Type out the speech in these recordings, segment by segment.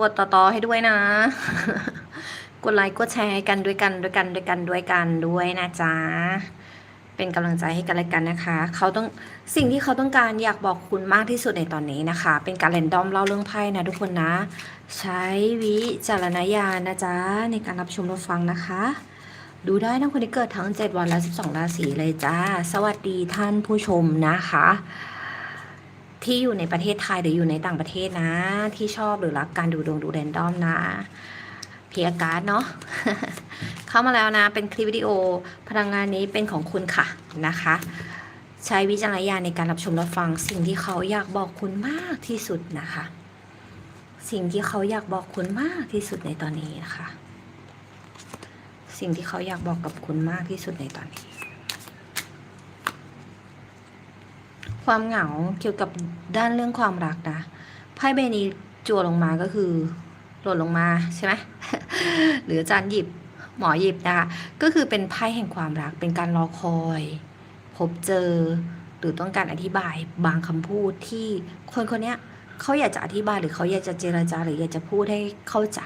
กดต่อๆให้ด้วยนะ กดไลค์กดแชร์ให้กันด้วยกันด้วยกันด้วยกันด้วยกันด้วยนะจ๊ะเป็นกำลังใจให้กันและกันนะคะ เขาต้องสิ่งที่เขาต้องการอยากบอกคุณมากที่สุดในตอนนี้นะคะ เป็นการเรนดอมเล่าเรื่องไพ่นะทุกคนนะ ใช้วิจารณญาณนะจ๊ะในการรับชมรับฟังนะคะ ดูได้นะคนที่เกิดทั้ง 7 วันและ 12 ราศีเลยจ้า สวัสดีท่านผู้ชมนะคะ ที่อยู่ในประเทศไทยหรืออยู่ในต่างประเทศนะ ที่ชอบหรือรักการดูดวงดูแรนดอมนะเพียการ์ดเนาะเข้ามาแล้วนะ เป็นคลิปวิดีโอพลังงานนี้เป็นของคุณค่ะนะคะ ใช้วิจารณญาณในการรับชมรับฟังสิ่งที่เขาอยากบอกคุณมากที่สุดนะคะ สิ่งที่เขาอยากบอกคุณมากที่สุดในตอนนี้นะคะ สิ่งที่เขาอยากบอกกับคุณมากที่สุดในตอนนี้ ความเหงาเกี่ยวกับด้านเรื่องความรักนะไพ่ใบนี้จั่วลงมาก็คือหล่นลงมาใช่ไหมหรืออาจารย์หยิบหมอหยิบนะคะก็คือเป็นไพ่แห่งความรักเป็นการรอคอย พบเจอ หรือต้องการอธิบายบางคำพูดที่คนคนเนี้ยเขาอยากจะอธิบายหรือเขาอยากจะเจรจาหรืออยากจะพูดให้เข้าใจ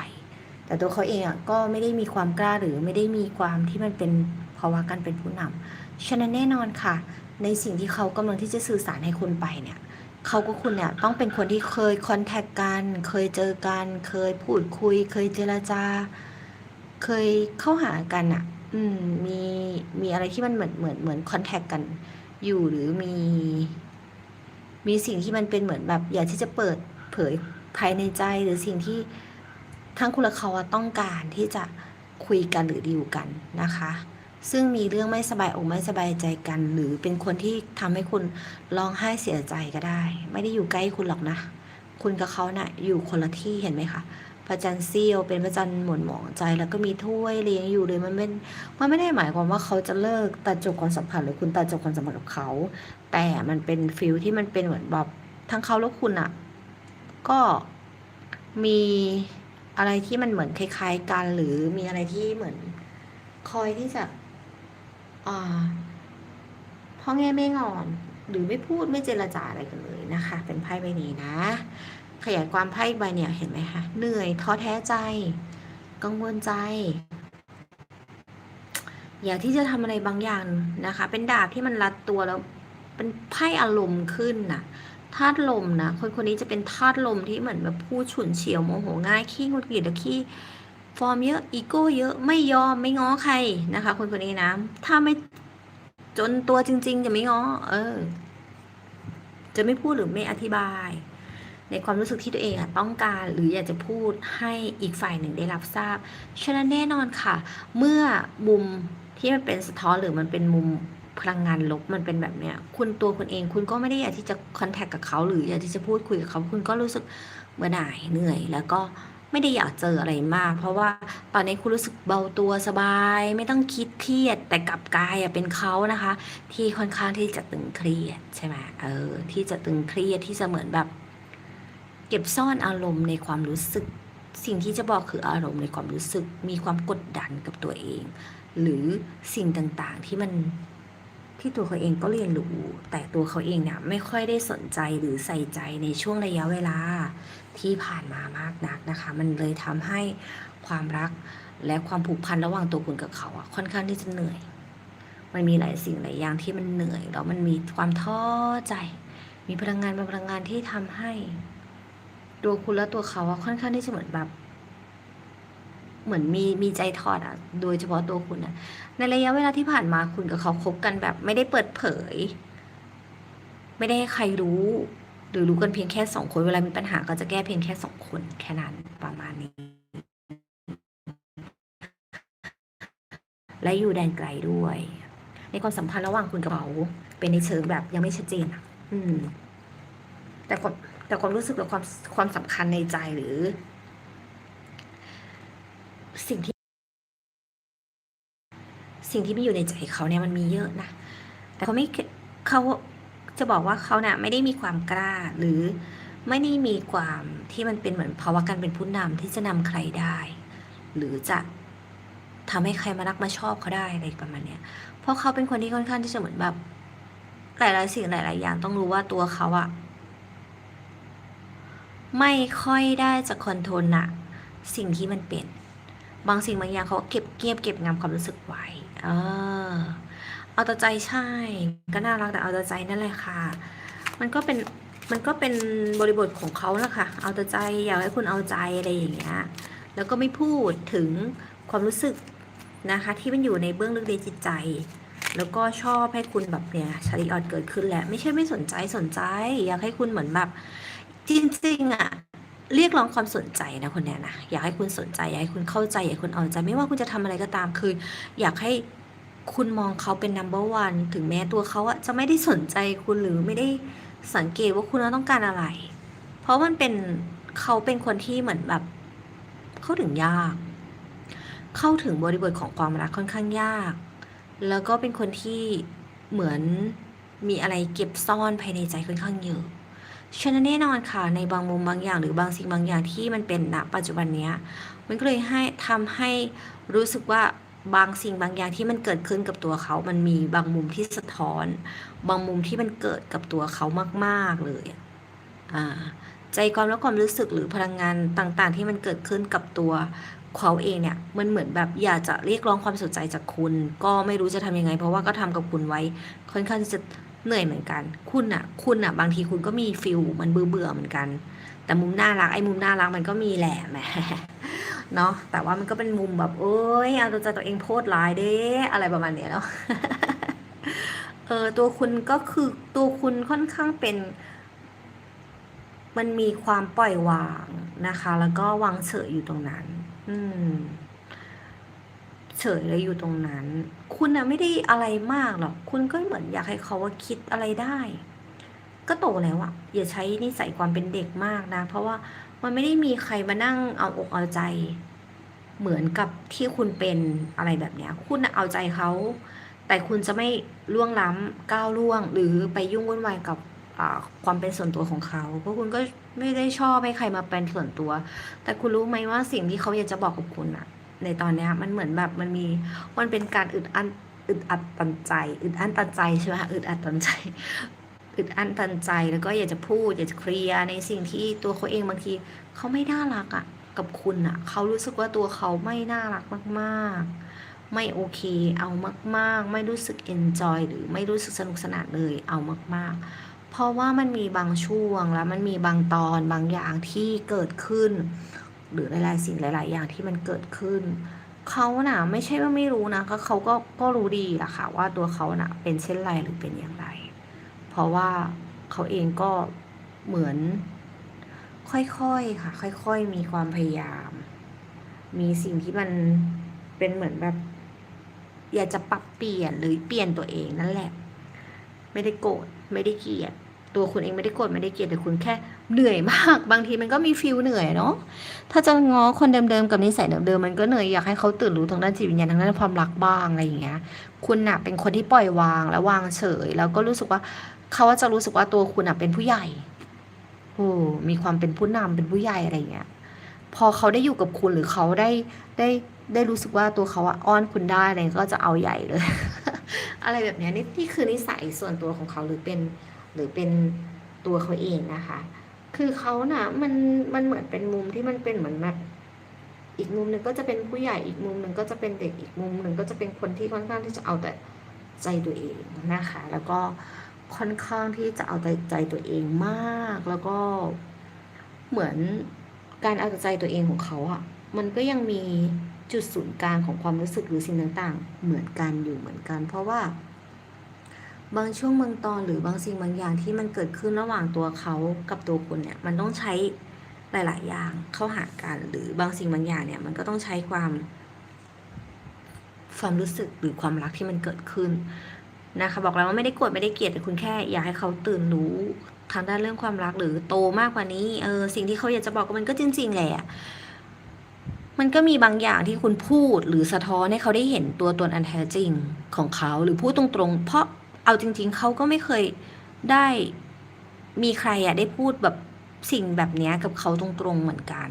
แต่ตัวเขาเองอะก็ไม่ได้มีความกล้าหรือไม่ได้มีความที่มันเป็นภาวะการเป็นผู้นำฉะนั้นแน่นอนค่ะ ในสิ่งที่เขากำลังที่จะสื่อสารให้คุณไปเนี่ยเขากับคุณเนี่ยต้องเป็นคนที่เคยคอนแทคกัน เคยเจอกัน เคยพูดคุย เคยเจรจา เคยเข้าหากันอะ่ะ อืม มีมีอะไรที่มันเหมือนเหมือนเหมือนคอนแทคกัน อยู่หรือมี มีสิ่งที่มันเป็นเหมือนแบบ อยากที่จะเปิดเผยภายในใจหรือสิ่งที่ทั้งคุณและเขาอะต้องการที่จะคุยกันหรือดีลกันนะคะ ซึ่งมีเรื่องไม่สบายอกไม่สบายใจกัน หรือเป็นคนที่ทำให้คุณร้องไห้เสียใจก็ได้ ไม่ได้อยู่ใกล้คุณหรอกนะ คุณกับเขานะ่ะอยู่คนละที่เห็นไหมคะพระจันทร์เสี้ยวเป็นพระจันทร์หมุนหมองใจ แล้วก็มีถ้วยเลี้ยงอยู่เลยมันเป็นมันไม่ได้หมายความว่าเขาจะเลิกตัดจบความสัมพันธ์หรือคุณตัดจบความสัมพันธ์กับเขา แต่มันเป็นฟิลที่มันเป็นเหมือนแบบทั้งเขาและคุณอะ่ะก็มีอะไรที่มันเหมือนคล้าย ๆ กัน หรือมีอะไรที่เหมือนคอยที่จะ พ่อแง่ไม่งอน หรือไม่พูดไม่เจรจาอะไรกันเลยนะคะ เป็นไพ่ใบนี้นะ ขยายความไพ่ใบเนี่ยเห็นไหมคะเหนื่อยท้อแท้ใจ กังวลใจ อยากที่จะทำอะไรบางอย่างนะคะ เป็นดาบที่มันรัดตัวแล้วเป็นไพ่อารมณ์ขึ้นน่ะธาตุลมนะคนคนนี้จะเป็นธาตุลมที่เหมือนแบบพูดฉุนเฉียวโมโหง่ายขี้งุดหงิดแล้วขี้ ฟอร์มเยอะอีโก้เยอะไม่ยอมไม่ง้อใครนะคะ คนคนนี้นะถ้าไม่จนตัวจริง ๆ จะไม่ง้อเออ จะไม่พูดหรือไม่อธิบาย ในความรู้สึกที่ตัวเองต้องการหรืออยากจะพูดให้อีกฝ่ายหนึ่งได้รับทราบฉะนั้นแน่นอนค่ะ เมื่อมุมที่มันเป็นสะท้อนหรือมันเป็นมุมพลังงานลบมันเป็นแบบเนี้ย คุณตัวคุณเองคุณก็ไม่ได้อยากที่จะคอนแทคกับเขาหรืออยากที่จะพูดคุยกับเขา คุณก็รู้สึกเบื่อหน่ายเหนื่อย แล้วก็ ไม่ได้อยากเจออะไรมาก เพราะว่าตอนนี้คุณรู้สึกเบาตัวสบาย ไม่ต้องคิดเครียดแต่กลับกายเป็นเขานะคะ ที่ค่อนข้างที่จะตึงเครียดใช่ไหมเออที่จะตึงเครียดที่จะเหมือนแบบ เก็บซ่อนอารมณ์ในความรู้สึก สิ่งที่จะบอกคืออารมณ์ในความรู้สึก มีความกดดันกับตัวเอง หรือสิ่งต่างๆที่มันที่ตัวเขาเองก็เรียนรู้ แต่ตัวเขาเองเนี่ยไม่ค่อยได้สนใจหรือใส่ใจในช่วงระยะเวลา ที่ผ่านมามากนักนะคะ มันเลยทำให้ความรักและความผูกพันระหว่างตัวคุณกับเขาอะค่อนข้างที่จะเหนื่อย มันมีหลายสิ่งหลายอย่างที่มันเหนื่อยแล้วมันมีความท้อใจ มีพลังงานบางพลังงานที่ทำให้ ตัวคุณและตัวเขาอะค่อนข้างที่จะเหมือนแบบเหมือนมีมีใจทอดอะโดยเฉพาะตัวคุณอะในระยะเวลาที่ผ่านมาคุณกับเขาคบกันแบบ ไม่ได้เปิดเผย ไม่ได้ให้ใครรู้ หรือรู้กันเพียงแค่สองคน เวลามีปัญหาก็จะแก้เพียงแค่สองคนแค่นั้นประมาณนี้ และอยู่แดนไกลด้วย ในความสัมพันธ์ระหว่างคุณกับเขาเป็นในเชิงแบบยังไม่ชัดเจนอะ อืม แต่ความแต่ความรู้สึกและความความสำคัญในใจหรือ สิ่งที่ สิ่งที่ไม่อยู่ในใจเขาเนี่ยมันมีเยอะนะ แต่เขาไม่เขา จะบอกว่าเขาเนี่ยไม่ได้มีความกล้าหรือไม่ได้มีความที่มันเป็นเหมือนภาวะการเป็นผู้นำที่จะนำใครได้ หรือจะทำให้ใครมารักมาชอบเขาได้อะไรประมาณเนี้ยเพราะเขาเป็นคนที่ค่อนข้างที่จะเหมือนแบบหลายๆสิ่งหลาย ๆ อย่างต้องรู้ว่าตัวเขาอะไม่ค่อยได้จะคอนโทรลนะสิ่งที่มันเป็น บางสิ่งบางอย่างเขาเก็บเก็บเก็บงำความรู้สึกไว้ เออ เอาแต่ใจใช่ ก็น่ารักแต่เอาแต่ใจนั่นแหละค่ะ มันก็เป็นมันก็เป็นบริบทของเขาแหละค่ะ เอาแต่ใจอยากให้คุณเอาใจอะไรอย่างเงี้ย แล้วก็ไม่พูดถึงความรู้สึกนะคะ ที่มันอยู่ในเบื้องลึกในจิตใจ แล้วก็ชอบให้คุณแบบเนี่ยชาริออดเกิดขึ้นแหละไม่ใช่ไม่สนใจสนใจ อยากให้คุณเหมือนแบบจริงๆอะเรียกร้องความสนใจนะคนเนี้ยนะอยากให้คุณสนใจอยากให้คุณเข้าใจอยากให้คุณเอาใจ ไม่ว่าคุณจะทำอะไรก็ตามคือ อยากให้ คุณมองเขาเป็น number one ถึงแม้ตัวเขาอะจะไม่ได้สนใจคุณหรือไม่ได้สังเกตว่าคุณต้องการอะไร เพราะมันเป็นเขาเป็นคนที่เหมือนแบบเข้าถึงยาก เข้าถึงบริบทของความรักค่อนข้างยาก แล้วก็เป็นคนที่เหมือนมีอะไรเก็บซ่อนภายในใจค่อนข้างเยอะฉะนั้นแน่นอนค่ะในบางมุมบางอย่างหรือบางสิ่งบางอย่างที่มันเป็นณปัจจุบันเนี้ยมันก็เลยให้ทำให้รู้สึกว่า บางสิ่งบางอย่างที่มันเกิดขึ้นกับตัวเขา มันมีบางมุมที่สะท้อน บางมุมที่มันเกิดกับตัวเขามาก ๆ เลย อ่า ใจความและความรู้สึกหรือพลังงานต่าง ๆ ที่มันเกิดขึ้นกับตัวเขาเองเนี่ย มันเหมือนแบบอยากจะเรียกร้องความสนใจจากคุณ ก็ไม่รู้จะทำยังไง เพราะว่าก็ทำกับคุณไว้ ค่อนข้างที่จะเหนื่อยเหมือนกัน คุณอะคุณอะบางทีคุณก็มีฟิลมันเบื่อเบื่อเหมือนกัน แต่มุมน่ารักไอ้มุมน่ารักมันก็มีแหละแหม เนาะแต่ว่ามันก็เป็นมุมแบบโอ้ยเอาตัวใจตัวเองโพดร้ายเด้อะไรประมาณเนี้ยเนาะเออตัวคุณก็คือตัวคุณค่อนข้างเป็น มันมีความปล่อยวางนะคะ แล้วก็วางเฉยอยู่ตรงนั้น อืมเฉยเลยอยู่ตรงนั้น คุณนะไม่ได้อะไรมากหรอก คุณก็เหมือนอยากให้เขาว่าคิดอะไรได้ ก็โตแล้วอะอย่าใช้นิสัยความเป็นเด็กมากนะ เพราะว่า มันไม่ได้มีใครมานั่งเอาอกเอาใจ เหมือนกับที่คุณเป็นอะไรแบบเนี้ย คุณเอาใจเขา แต่คุณจะไม่ล่วงล้ำก้าวล่วง หรือไปยุ่งวุ่นวายกับความเป็นส่วนตัวของเขาเพราะคุณก็ไม่ได้ชอบให้ใครมาเป็นส่วนตัว แต่คุณรู้ไหมว่าสิ่งที่เขาอยากจะบอกกับคุณอะในตอนนี้มันเหมือนแบบมันมีมันเป็นการอึดอั้นอึดอัดตันใจ อึดอั้นตันใจใช่ไหมอึดอัดตันใจ อึดอั้นตันใจแล้วก็อยากจะพูดอยากจะเคลียร์ในสิ่งที่ตัวเขาเองบางทีเขาไม่น่ารักอะกับคุณอะเขารู้สึกว่าตัวเขาไม่น่ารักมากๆ ไม่โอเค เอามากๆ ไม่รู้สึกเอนจอยหรือไม่รู้สึกสนุกสนานเลยเอามาก ๆ เพราะว่ามันมีบางช่วงแล้วมันมีบางตอนบางอย่างที่เกิดขึ้น หรือหลายๆสิ่งหลาย ๆ อย่างที่มันเกิดขึ้นเขาน่ะไม่ใช่ว่าไม่รู้นะก็เขาก็ก็รู้ดีแหละค่ะว่าตัวเขาน่ะเป็นเช่นไรหรือเป็นอย่างไร เพราะว่าเขาเองก็เหมือน ค่อยๆค่ะ ค่อย ๆ มีความพยายาม มีสิ่งที่มันเป็นเหมือนแบบ อยากจะปรับเปลี่ยนหรือเปลี่ยนตัวเองนั่นแหละ ไม่ได้โกรธไม่ได้เกลียดตัวคุณเองไม่ได้โกรธไม่ได้เกลียดแต่คุณแค่เหนื่อยมาก บางทีมันก็มีฟิลเหนื่อยเนาะถ้าจะง้อคนเดิมๆกับนิสัยเดิมๆมันก็เหนื่อยอยากให้เขาตื่นรู้ทางด้านจิตวิญญาณทางด้านความรักบ้างอะไรอย่างเงี้ย คุณน่ะเป็นคนที่ปล่อยวางและวางเฉย แล้วก็รู้สึกว่า เขาจะรู้สึกว่าตัวคุณน่ะเป็นผู้ใหญ่โอ้มีความเป็นผู้นำเป็นผู้ใหญ่อะไรอย่างเงี้ย พอเขาได้อยู่กับคุณหรือเขาได้ได้ได้รู้สึกว่าตัวเขาอ้อนคุณได้อะไรก็จะเอาใหญ่เลย อะไรแบบนี้นี่นี่คือนิสัยส่วนตัวของเขาหรือเป็นหรือเป็นตัวเขาเองนะคะ คือเขาน่ะมันมันเหมือนเป็นมุมที่มันเป็นเหมือนแบบอีกมุมหนึ่งก็จะเป็นผู้ใหญ่อีกมุมหนึ่งก็จะเป็นเด็กอีกมุมหนึ่งก็จะเป็นคนที่ค่อนข้างที่จะเอาแต่ใจตัวเองนะคะ แล้วก็ ค่อนข้างที่จะเอาแต่ใจตัวเองมาก แล้วก็เหมือนการเอาใจตัวเองของเขาอะมันก็ยังมีจุดศูนย์กลางของความรู้สึกหรือสิ่งต่างๆ เหมือนกันอยู่เหมือนกัน เพราะว่า บางช่วงบางตอนหรือบางสิ่งบางอย่างที่มันเกิดขึ้นระหว่างตัวเขากับตัวคุณเนี่ย มันต้องใช้หลาย ๆ อย่างเข้าหากัน หรือบางสิ่งบางอย่างเนี่ย มันก็ต้องใช้ความ ความรู้สึกหรือความรักที่มันเกิดขึ้น นะคะบอกแล้วว่าไม่ได้โกรธไม่ได้เกลียดแต่คุณแค่อยากให้เขาตื่นรู้ทางด้านเรื่องความรักหรือโตมากกว่านี้เออสิ่งที่เขาอยากจะบอกก็มันก็จริง ๆแหละมันก็มีบางอย่างที่คุณพูดหรือสะท้อนให้เขาได้เห็นตัวตนอันแท้จริงของเขาหรือพูดตรงๆ เพราะเอาจริง ๆเขาก็ไม่เคยได้มีใครอะได้พูดแบบสิ่งแบบนี้กับเขาตรงๆเหมือนกัน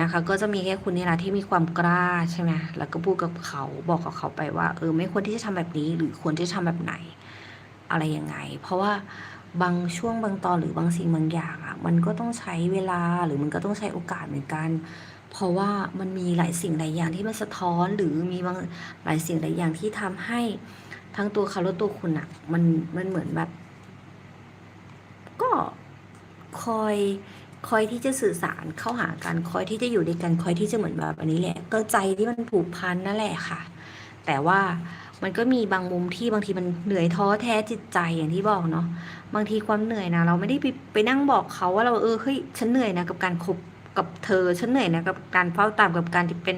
นะคะ ก็จะมีแค่คุณนี่แหละที่มีความกล้าใช่ไหมแล้วก็พูดกับเขาบอกกับเขาไปว่า เออไม่ควรที่จะทำแบบนี้ หรือควรที่จะทำแบบไหน อะไรยังไง เพราะว่าบางช่วงบางตอนหรือบางสิ่งบางอย่างอะมันก็ต้องใช้เวลาหรือมันก็ต้องใช้โอกาสเหมือนกัน เพราะว่ามันมีหลายสิ่งหลายอย่างที่มันสะท้อนหรือมีบางหลายสิ่งหลายอย่างที่ทำให้ทั้งตัวเขาและตัวคุณอะ มันมันเหมือนแบบ ก็คอย คอยที่จะสื่อสารเข้าหากันคอยที่จะอยู่ด้วยกันคอยที่จะเหมือนแบบอันนี้แหละ ก็ใจที่มันผูกพันนั่นแหละค่ะ แต่ว่ามันก็มีบางมุมที่บางทีมันเหนื่อยท้อแท้จิตใจอย่างที่บอกเนาะบางทีความเหนื่อยนะเราไม่ได้ไปไปนั่งบอกเขาว่าเราเออเฮ้ยฉันเหนื่อยนะกับการคบกับเธอฉันเหนื่อยนะกับการเฝ้าตามกับการที่เป็น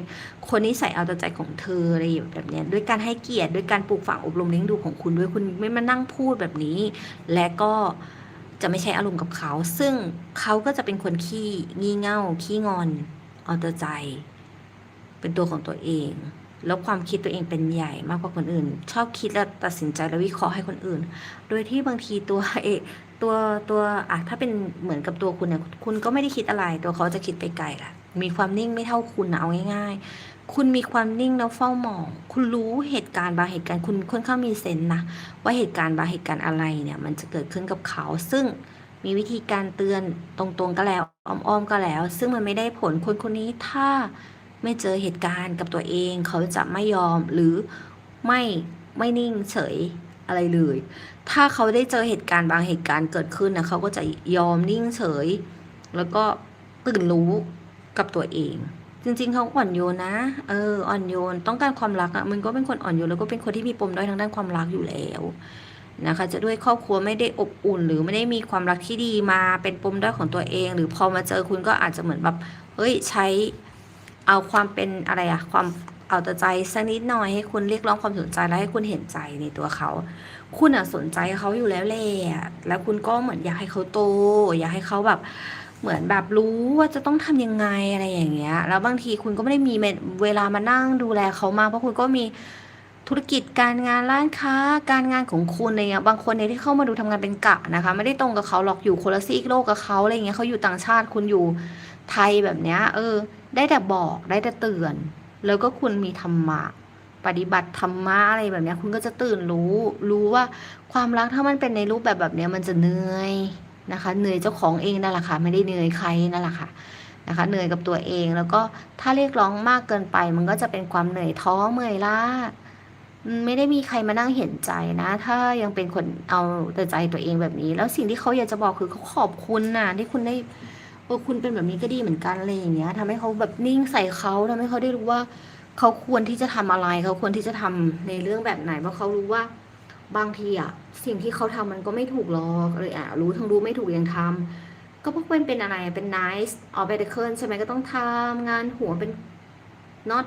คนนิสัยเอาแต่ใจของเธออะไรแบบเนี้ยด้วยการให้เกียรติด้วยการปลูกฝังอบรมเลี้ยงดูของคุณด้วยคุณไม่มานั่งพูดแบบนี้ และก็ จะไม่ใช้อารมณ์กับเขา ซึ่งเขาก็จะเป็นคนขี้งี่เง่า ขี้งอนเอาแต่ใจ เป็นตัวของตัวเอง แล้วความคิดตัวเองเป็นใหญ่มากกว่าคนอื่น ชอบคิดและตัดสินใจและวิเคราะห์ให้คนอื่น โดยที่บางทีตัวเอกตัวตัวอะถ้าเป็นเหมือนกับตัวคุณเนี่ยคุณก็ไม่ได้คิดอะไร ตัวเขาจะคิดไปไกลละ มีความนิ่งไม่เท่าคุณนะเอาง่าย ๆ คุณมีความนิ่งแล้วเฝ้ามอง คุณรู้เหตุการณ์บางเหตุการณ์คุณค่อนข้างมีเซนส์นะว่าเหตุการณ์บางเหตุการณ์อะไรเนี่ยมันจะเกิดขึ้นกับเขา ซึ่งมีวิธีการเตือนตรงๆก็แล้วอ้อมๆก็แล้ว ซึ่งมันไม่ได้ผลคนคนนี้ถ้าไม่เจอเหตุการณ์กับตัวเอง เขาจะไม่ยอมหรือไม่ไม่นิ่งเฉยอะไรเลย ถ้าเขาได้เจอเหตุการณ์บางเหตุการณ์เกิดขึ้นนะเขาก็จะยอมนิ่งเฉย แล้วก็ตื่นรู้ กับตัวเอง จริง ๆเขาอ่อนโยนนะ เอออ่อนโยนต้องการความรักอะมันก็เป็นคนอ่อนโยนแล้วก็เป็นคนที่มีปมด้อยทางด้านความรักอยู่แล้วนะคะจะด้วยครอบครัวไม่ได้อบอุ่น หรือไม่ได้มีความรักที่ดีมาเป็นปมด้อยของตัวเอง หรือพอมาเจอคุณก็อาจจะเหมือนแบบเฮ้ยใช้เอาความเป็นอะไรอะความเอาแต่ใจสักนิดหน่อยให้คุณเรียกร้องความสนใจและให้คุณเห็นใจในตัวเขา คุณอะสนใจเขาอยู่แล้วแหละแล้วคุณก็เหมือนอยากให้เขาโต อยากให้เขาแบบ เหมือนแบบรู้ว่าจะต้องทำยังไงอะไรอย่างเงี้ย แล้วบางทีคุณก็ไม่ได้มีเวลามานั่งดูแลเขามากเพราะคุณก็มีธุรกิจการงานร้านค้าการงานของคุณอะไรเงี้ยบางคนเนี่ยที่เข้ามาดูทำงานเป็นกะนะคะ ไม่ได้ตรงกับเขาหรอกอยู่คนละซีกโลกกับเขาอะไรเงี้ยเขาอยู่ต่างชาติคุณอยู่ไทยแบบเนี้ยเออ ได้แต่บอกได้แต่เตือน แล้วก็คุณมีธรรมะปฏิบัติธรรมะอะไรแบบเนี้ยคุณก็จะตื่นรู้รู้ว่าความรักถ้ามันเป็นในรูปแบบแบบเนี้ยมันจะเหนื่อย นะคะเหนื่อยเจ้าของเองนั่นแหละค่ะไม่ได้เหนื่อยใครนั่นแหละค่ะนะคะเหนื่อยกับตัวเองแล้วก็ถ้าเรียกร้องมากเกินไปมันก็จะเป็นความเหนื่อยท้อเมื่อยล้าไม่ได้มีใครมานั่งเห็นใจนะ ถ้ายังเป็นคนเอาแต่ใจตัวเองแบบนี้ แล้วสิ่งที่เขาอยากจะบอกคือเขาขอบคุณนะที่คุณได้เออคุณเป็นแบบนี้ก็ดีเหมือนกันอะไรอย่างเงี้ยทำให้เขาแบบนิ่งใส่เขาทำให้เขาได้รู้ว่า เขาควรที่จะทำอะไร เขาควรที่จะทำในเรื่องแบบไหนเพราะเขารู้ว่า บางทีอะสิ่งที่เขาทำมันก็ไม่ถูกหรอกเลยอะรู้ทั้งรู้ไม่ถูกยังทำก็พวกเป็นเป็นอะไรเป็น nice ออกไปเดเคิลใช่ไหมก็ต้องทำงานหัวเป็น not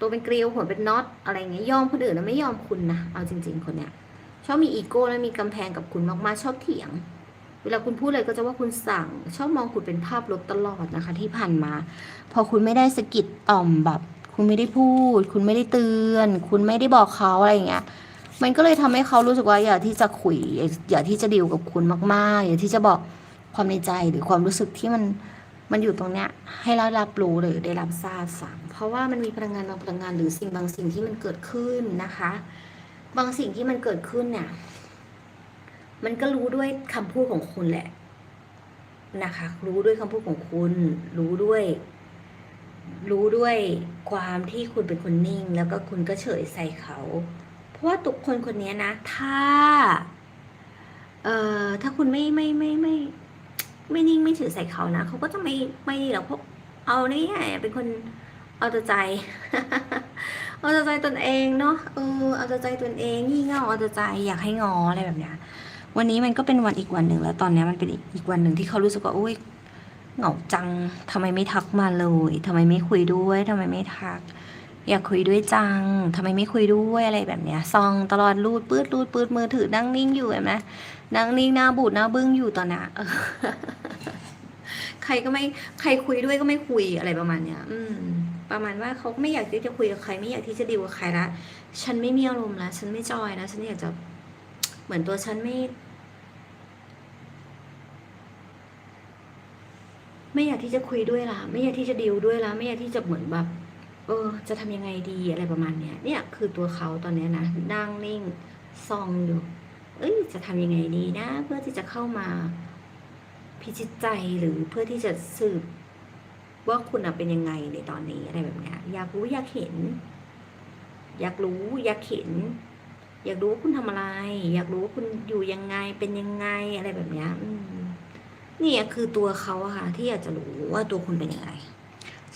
ตัวเป็นเกลียวหัวเป็นน็อตอะไรเงี้ยยอมคนอื่นแล้วไม่ยอมคุณนะเอาจริง ๆ คนเนี้ยชอบมีอีโก้และมีกำแพงกับคุณมากๆชอบเถียง เวลาคุณพูดอะไรก็จะว่าคุณสั่ง ชอบมองคุณเป็นภาพลบตลอดนะคะ ที่ผ่านมา พอคุณไม่ได้สะกิดต่อมแบบ คุณไม่ได้พูด คุณไม่ได้เตือน คุณไม่ได้บอกเขาอะไรเงี้ย มันก็เลยทำให้เขารู้สึกว่าอยากที่จะคุยอยากที่จะดีลกับคุณมากๆอยากที่จะบอกความในใจหรือความรู้สึกที่มันมันอยู่ตรงเนี้ยให้เรารับรู้หรือได้รับทราบสั่งเพราะว่ามันมีพลังงานบางพลังงานหรือสิ่งบางสิ่งที่มันเกิดขึ้นนะคะ บางสิ่งที่มันเกิดขึ้นเนี่ยมันก็รู้ด้วยคำพูดของคุณแหละนะคะ รู้ด้วยคำพูดของคุณ รู้ด้วย รู้ด้วยความที่คุณเป็นคนนิ่ง แล้วก็คุณก็เฉยใส่เขา เพราะว่าตุกคนคนนี้นะ ถ้า เอ่อ ถ้าคุณไม่ไม่ไม่ไม่ ไม่นิ่งไม่เฉยใส่เขานะเขาก็จะไม่ไม่หรอกเพราะเอาเนี่ยเป็นคนเอาแต่ใจ เอาแต่ใจตนเองเนาะเออเอาแต่ใจตนเองงี่เง่าเอาแต่ใจอยากให้งออะไรแบบเนี้ยวันนี้มันก็เป็นวันอีกวันหนึ่งแล้วตอนนี้มันเป็นอีกวันหนึ่งที่เขารู้สึกว่าโอ้ยเหงาจังทำไมไม่ทักมาเลยทำไมไม่คุยด้วยทำไมไม่ทัก อยากคุยด้วยจังทำไมไม่คุยด้วยอะไรแบบเนี้ยซองตลอดรูดปืดรูดปืดมือถือนั่งนิ่งอยู่เห็นไหมนั่งนิ่งหน้าบูดหน้าบึ้งอยู่ตอนน่ะใครก็ไม่ใครคุยด้วยก็ไม่คุยอะไรประมาณเนี้ย อืม ประมาณว่าเขาไม่อยากที่จะคุยกับใคร ไม่อยากที่จะดีลกับใครละฉันไม่มีอารมณ์ละฉันไม่จอยนะฉันอยากจะเหมือนตัวฉันไม่ ไม่อยากที่จะคุยด้วยละไม่อยากที่จะดีลด้วยละไม่อยากที่จะเหมือนแบบ เออ จะทำยังไงดีอะไรประมาณเนี้ยเนี่ยคือตัวเขาตอนเนี้ยนะนั่งนิ่งซองอยู่เอ้ยจะทำยังไงดีนะ เพื่อที่จะเข้ามาพิจิตใจหรือเพื่อที่จะสืบว่าคุณเป็นยังไงในตอนนี้อะไรแบบเนี้ยอยากรู้อยากเห็น อยากรู้อยากเห็น อยากรู้ว่าคุณทำอะไร อยากรู้ว่าคุณอยู่ยังไงเป็นยังไงอะไรแบบเนี้ยนี่คือตัวเขาอะค่ะที่อยากจะรู้ว่าตัวคุณเป็นยังไง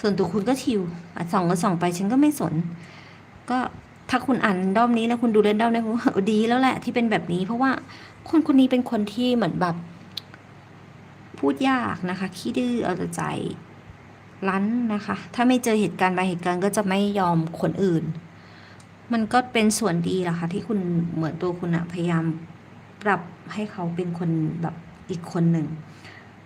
ส่วนตัวคุณก็ชิวอะส่องก็ส่องไปฉันก็ไม่สน ก็ถ้าคุณอ่านด้อมนี้แล้วคุณดูเล่นด้อมนี้คุณดีแล้วแหละที่เป็นแบบนี้ เพราะว่าคนคนนี้เป็นคนที่เหมือนแบบ พูดยากนะคะขี้ดื้อเอาแต่ใจรั้นนะคะ ถ้าไม่เจอเหตุการณ์บางเหตุการณ์ก็จะไม่ยอมคนอื่น มันก็เป็นส่วนดีแหละค่ะที่คุณเหมือนตัวคุณอะพยายามปรับให้เขาเป็นคนแบบอีกคนหนึ่ง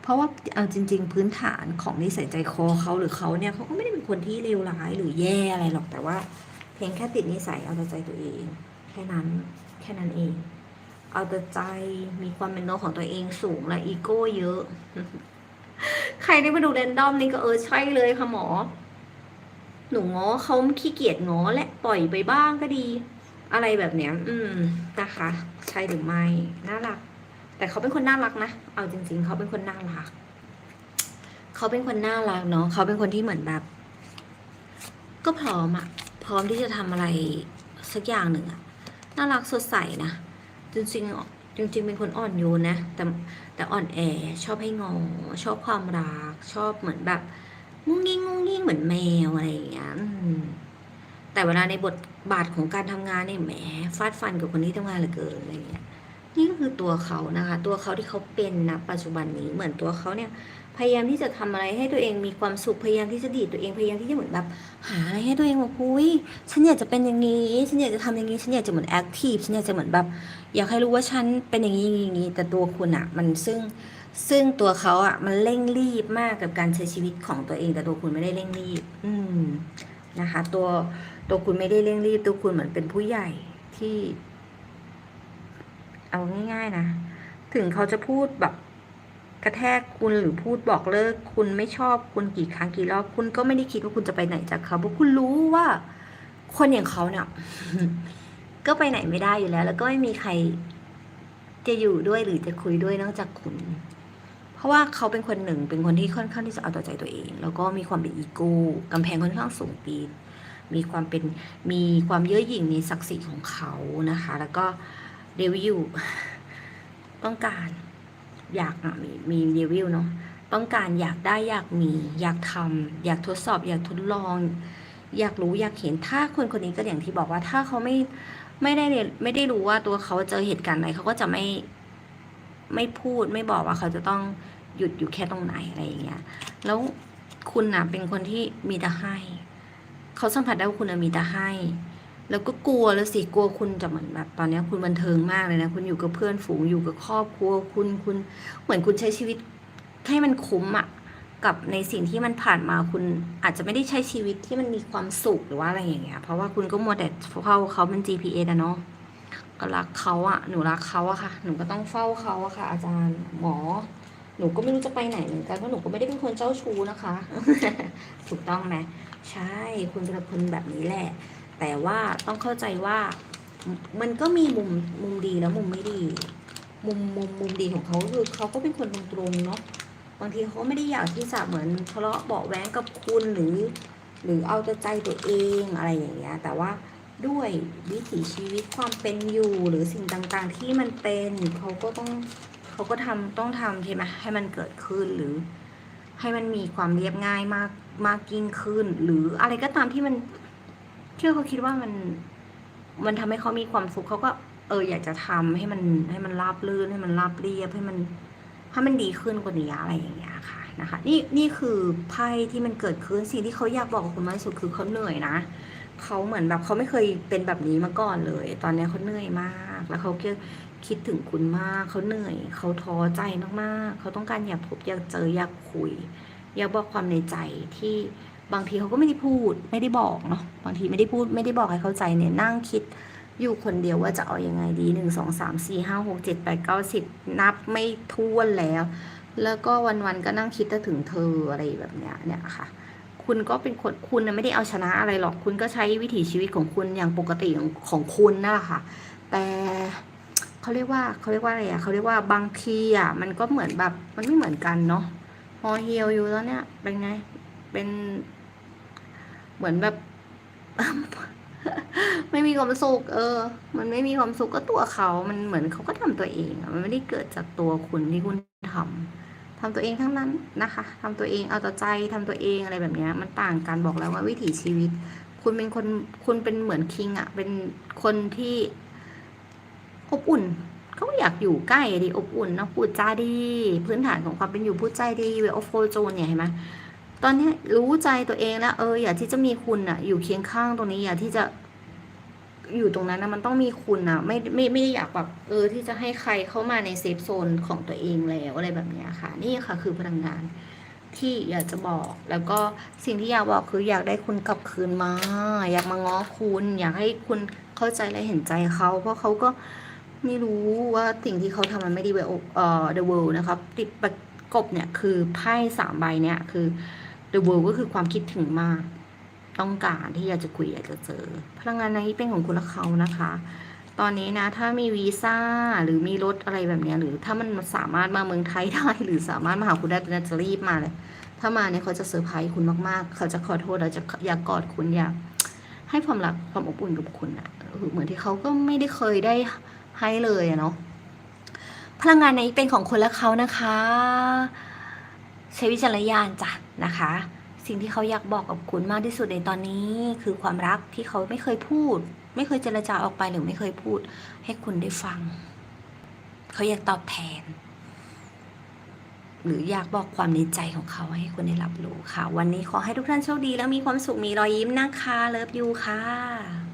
เพราะว่าเอาจริง ๆ พื้นฐานของนิสัยใจคอเขาหรือเขาเนี่ยเขาก็ไม่ได้เป็นคนที่เลวร้ายหรือแย่อะไรหรอกแต่ว่า เพียงแค่ติดนิสัยเอาแต่ใจตัวเอง แค่นั้นแค่นั้นเอง เอาแต่ใจมีความเป็นตัวของตัวเองสูงและอีโก้เยอะ ใครได้มาดูเรนดอมนี่ก็เออใช่เลยค่ะหมอ หนูง้อเขาขี้เกียจง้อและปล่อยไปบ้างก็ดี อะไรแบบเนี้ย อืมนะคะ ใช่หรือไม่น่ารัก แต่เขาเป็นคนน่ารักนะ เอาจริง ๆ เขาเป็นคนน่ารัก เขาเป็นคนน่ารักเนาะ เขาเป็นคนที่เหมือนแบบ ก็พร้อมอะพร้อมที่จะทำอะไรสักอย่างหนึ่งอะน่ารักสดใสนะ จริงๆจริง ๆ เป็นคนอ่อนโยนนะ แต่แต่อ่อนแอ ชอบให้งอ ชอบความรัก ชอบเหมือนแบบงุ้งงิ้งงุ้งงิ้งเหมือนแมวอะไรอย่างเงี้ยแต่เวลาในบทบาทของการทำงานเนี่ยแหมฟาดฟันกับคนที่ทำงานเหลือเกินอะไรอย่างเงี้ย นี่ก็คือตัวเขานะคะ ตัวเขาที่เขาเป็นนะปัจจุบันนี้เหมือนตัวเขาเนี่ยพยายามที่จะทำอะไรให้ตัวเองมีความสุขพยายามที่จะดีดตัวเองพยายามที่จะเหมือนแบบหาอะไรให้ตัวเองแบบอุ้ยฉันอยากจะเป็นอย่างนี้ฉันอยากจะทำอย่างนี้ฉันอยากจะเหมือนแอคทีฟฉันอยากจะเหมือนแบบอยากให้รู้ว่าฉันเป็นอย่างนี้อย่างนี้แต่ตัวคุณอะมันซึ่งซึ่งตัวเขาอะมันเร่งรีบมากกับการใช้ชีวิตของตัวเองแต่ตัวคุณไม่ได้เร่งรีบ อืมนะคะ ตัวตัวคุณไม่ได้เร่งรีบ ตัวคุณเหมือนเป็นผู้ใหญ่ที่ เอาง่ายๆนะ ถึงเขาจะพูดแบบกระแทกคุณหรือพูดบอกเลิก คุณไม่ชอบคุณกี่ครั้งกี่รอบคุณก็ไม่ได้คิดว่าคุณจะไปไหนจากเขาเพราะคุณรู้ว่า คนอย่างเขาเนี่ยก็ไปไหนไม่ได้อยู่แล้ว แล้วก็ไม่มีใครจะอยู่ด้วยหรือจะคุยด้วยนอกจากคุณ เพราะว่าเขาเป็นคนหนึ่งเป็นคนที่ค่อนข้างที่จะเอาต่ใจตัวเอง แล้วก็มีความเป็นอีโก้กำแพงค่อนข้างสูงปีนมีความเป็นมีความเย่อหยิ่งในศักดิ์ศรีของเขานะคะ แล้วก็ เดวิลต้องการ อยากอะมีมีเดวิลเนาะต้องการอยากได้อยากมี อยากทำอยากทดสอบ อยากทดลอง อยากรู้อยากเห็นถ้าคนคนนี้ก็อย่างที่บอกว่าถ้าเขาไม่ไม่ได้เรียไม่ได้รู้ว่าตัวเขาเจอเหตุการณ์อะไรเขาก็จะไม่ไม่พูดไม่บอกว่าเขาจะต้องหยุดอยู่แค่ตรงไหนอะไรอย่างเงี้ย แล้วคุณนะเป็นคนที่มีแต่ให้ เขาสัมผัสได้ว่าคุณมีแต่ให้ แล้วก็กลัวแล้วสิกลัวคุณจะเหมือนแบบตอนนี้คุณบันเทิงมากเลยนะ คุณอยู่กับเพื่อนฝูงอยู่กับครอบครัวคุณคุณเหมือนคุณใช้ชีวิตให้มันคุ้มอะกับในสิ่งที่มันผ่านมาคุณอาจจะไม่ได้ใช้ชีวิตที่มันมีความสุขหรือว่าอะไรอย่างเงี้ยเพราะว่าคุณก็มัวแต่เฝ้าเขาเป็น GPS อะเนาะก็รักเขาอะหนูรักเขาอะค่ะ หนูก็ต้องเฝ้าเขาอะค่ะ อาจารย์หมอ หนูก็ไม่รู้จะไปไหนเหมือนกันเพราะหนูก็ไม่ได้เป็นคนเจ้าชู้นะคะ ถูกต้องไหมใช่ คุณเป็นคนแบบนี้แหละ แต่ว่าต้องเข้าใจว่ามันก็มีมุมมุมดีแล้วมุมไม่ดี มุมมุมมุมดีของเขาคือเขาก็เป็นคนตรงๆเนาะบางทีเขาไม่ได้อยากที่จะเหมือนทะเลาะเบาแว้งกับคุณหรือ หรือเอาแต่ใจตัวเองอะไรอย่างเงี้ยแต่ว่าด้วยวิถีชีวิตความเป็นอยู่หรือสิ่งต่างๆ ที่มันเป็นเขาก็ต้องเขาก็ทำต้องทำใช่ไหมให้มันเกิดขึ้นหรือ ให้มันมีความเรียบง่ายมากมากยิ่งขึ้น หรืออะไรก็ตามที่มัน เชื่อเขาคิดว่ามัน มันทำให้เขามีความสุขเขาก็ เออ อยากจะทำให้มันให้มันราบลื่นให้มันราบเรียบให้มันให้มันดีขึ้นกว่านี้อะไรอย่างเงี้ยค่ะนะคะ นี่นี่คือไพ่ที่มันเกิดขึ้นสิ่งที่เขาอยากบอกกับคุณมากที่สุดคือเขาเหนื่อยนะเขาเหมือนแบบเขาไม่เคยเป็นแบบนี้มาก่อนเลย ตอนนี้เขาเหนื่อยมาก แล้วเขาก็คิดถึงคุณมากเขาเหนื่อย เขาท้อใจมากๆ เขาต้องการอยากพบอยากเจออยากคุย อยากบอกความในใจที่ บางทีเขาก็ไม่ได้พูดไม่ได้บอกเนาะบางทีไม่ได้พูดไม่ได้บอกให้เข้าใจเนี่ยนั่งคิดอยู่คนเดียวว่าจะเอาอยัางไงดีหนึ่งสองสามสี่ห้าหกเจ็ดแปดเก้าสิบนับไม่ท้วนแล้ว แล้วก็วันๆก็นั่งคิดถึงเธออะไรแบบเนี้ยเนี่ยค่ะ คุณก็เป็นคนคุณไม่ได้เอาชนะอะไรหรอก คุณก็ใช้วิถีชีวิตของคุณอย่างปกติของของคุณนั่นแหละค่ะ แต่เขาเรียกว่าเขาเรียกว่าอะไรอะเขาเรียกว่าบางทีอะมันก็เหมือนแบบมันไม่เหมือนกันเนาะพอเฮียวอยู่แล้วเนี่ยเป็นไงเป็น เหมือนแบบ ไม่มีความสุข เออ มันไม่มีความสุขก็ตัวเขา มันเหมือนเขาก็ทำตัวเองมันไม่ได้เกิดจากตัวคุณที่คุณทำทำตัวเองทั้งนั้นนะคะทำตัวเองเอาแต่ใจทำตัวเองอะไรแบบนี้มันต่างกันบอกแล้วว่าวิถีชีวิต คุณเป็นคนคุณเป็นเหมือนคิงอะเป็นคนที่อบอุ่นเขาอยากอยู่ใกล้ดีอบอุ่นเนะพูดจาดี พื้นฐานของความเป็นอยู่พูดใจดีเวอโฟโจนเนี่ยเห็นไหม ตอนนี้รู้ใจตัวเองแล้วเอออยากที่จะมีคุณอะอยู่เคียงข้างตรงนี้อยากที่จะอยู่ตรงนั้นนะมันต้องมีคุณอะไม่ไม่ไม่ได้อยากแบบเออที่จะให้ใครเข้ามาในเซฟโซนของตัวเองแล้วอะไรแบบนี้ค่ะ นี่ค่ะคือพลังงานที่อยากจะบอกแล้วก็สิ่งที่อยากบอกคืออยากได้คุณกลับคืนมา อยากมาง้อคุณ อยากให้คุณเข้าใจและเห็นใจเขาเพราะเขาก็ไม่รู้ว่าสิ่งที่เขาทำมันไม่ดีเวลเอ่อ the world นะครับติดประกบเนี่ยคือไพ่สามใบเนี่ยคือ the world ก็คือความคิดถึงมาก ต้องการที่อยากจะคุยอยากจะเจอ พลังงานนี้เป็นของคุณและเขานะคะ ตอนนี้นะถ้ามีวีซ่าหรือมีรถอะไรแบบนี้หรือถ้ามันสามารถมาเมืองไทยได้หรือสามารถมาหาคุณได้ตอนนี้จะรีบมาเลย ถ้ามาเนี่ยเขาจะเซอร์ไพรส์คุณมากๆ เขาจะขอโทษแล้วจะอยากกอดคุณอยากให้ความรักความอบอุ่นกับคุณอะเหมือนที่เขาก็ไม่ได้เคยได้ให้เลยอะเนาะพลังงานในี้เป็นของคนและเขานะคะ ใช้วิจารณญาณจ้ะนะคะ สิ่งที่เขาอยากบอกกับคุณมากที่สุดในตอนนี้ คือความรักที่เขาไม่เคยพูด ไม่เคยเจรจาออกไปหรือไม่เคยพูด ให้คุณได้ฟัง เขาอยากตอบแทน หรืออยากบอกความในใจของเขาให้คุณได้รับรู้ค่ะ วันนี้ขอให้ทุกท่านโชคดี แล้วมีความสุขมีรอยยิ้มนะคะเลิฟยูค่ะ